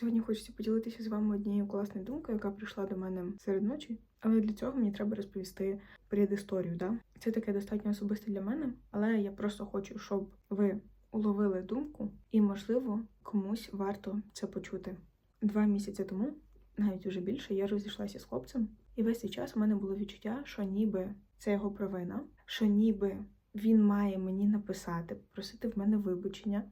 Сьогодні хочеться поділитися з вами однією класною думкою, яка прийшла до мене серед ночі. Але для цього мені треба розповісти предісторію. Да? Це таке достатньо особисте для мене, але я просто хочу, щоб ви уловили думку, і, можливо, комусь варто це почути. Два місяці тому, навіть уже більше, я розійшлася з хлопцем, і весь цей час у мене було відчуття, що ніби це його провина, що ніби він має мені написати, просити в мене вибачення.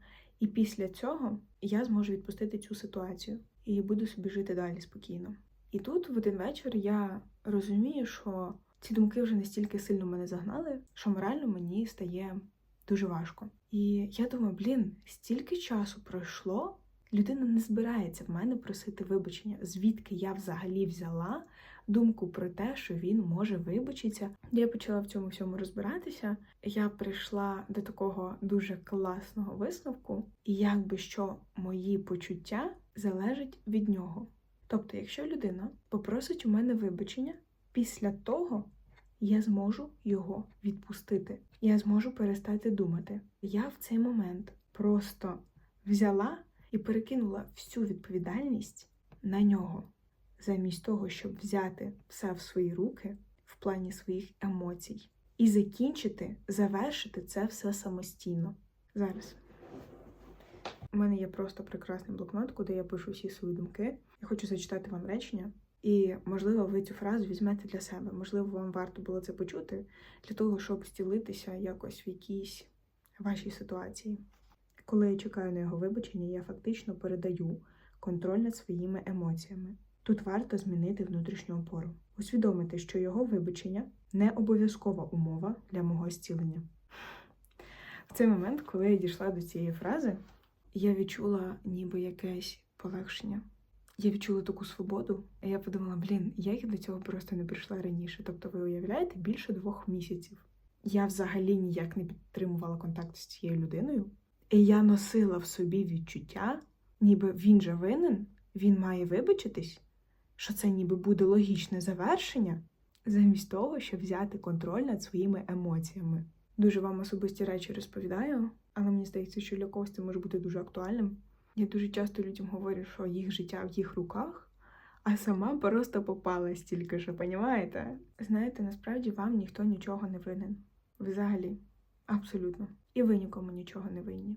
І після цього я зможу відпустити цю ситуацію і буду собі жити далі спокійно. І тут в один вечір я розумію, що ці думки вже настільки сильно мене загнали, що морально мені стає дуже важко. І я думаю, блін, стільки часу пройшло, людина не збирається в мене просити вибачення, звідки я взагалі взяла думку про те, що він може вибачитися. Я почала в цьому всьому розбиратися. Я прийшла до такого дуже класного висновку, і якби що мої почуття залежать від нього. Тобто, якщо людина попросить у мене вибачення, після того я зможу його відпустити. Я зможу перестати думати. Я в цей момент просто взяла і перекинула всю відповідальність на нього, замість того, щоб взяти все в свої руки в плані своїх емоцій і закінчити, завершити це все самостійно. Зараз. У мене є просто прекрасний блокнот, куди я пишу всі свої думки. Я хочу зачитати вам речення, і, можливо, ви цю фразу візьмете для себе. Можливо, вам варто було це почути для того, щоб стілитися якось в якійсь вашій ситуації. Коли я чекаю на його вибачення, я фактично передаю контроль над своїми емоціями. Тут варто змінити внутрішню опору, усвідомити, що його вибачення не обов'язкова умова для мого зцілення. В цей момент, коли я дійшла до цієї фрази, я відчула ніби якесь полегшення. Я відчула таку свободу, і я подумала, блін, як я до цього просто не прийшла раніше. Тобто, ви уявляєте, більше двох місяців. Я взагалі ніяк не підтримувала контакт з цією людиною, і я носила в собі відчуття, ніби він же винен, він має вибачитись, що це ніби буде логічне завершення, замість того, щоб взяти контроль над своїми емоціями. Дуже вам особисті речі розповідаю, але мені здається, що для когось це може бути дуже актуальним. Я дуже часто людям говорю, що їх життя в їх руках, а сама просто попалась тільки що, понімаєте? Знаєте, насправді вам ніхто нічого не винен. Взагалі, абсолютно. І ви нікому нічого не винні.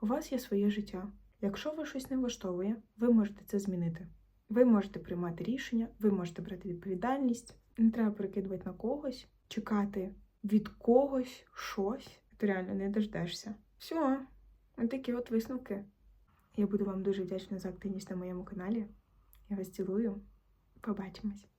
У вас є своє життя. Якщо вас щось не влаштовує, ви можете це змінити. Ви можете приймати рішення, ви можете брати відповідальність. Не треба перекидувати на когось, чекати від когось щось. Ти реально не дождешся. Все, такі от висновки. Я буду вам дуже вдячна за активність на моєму каналі. Я вас цілую. Побачимось!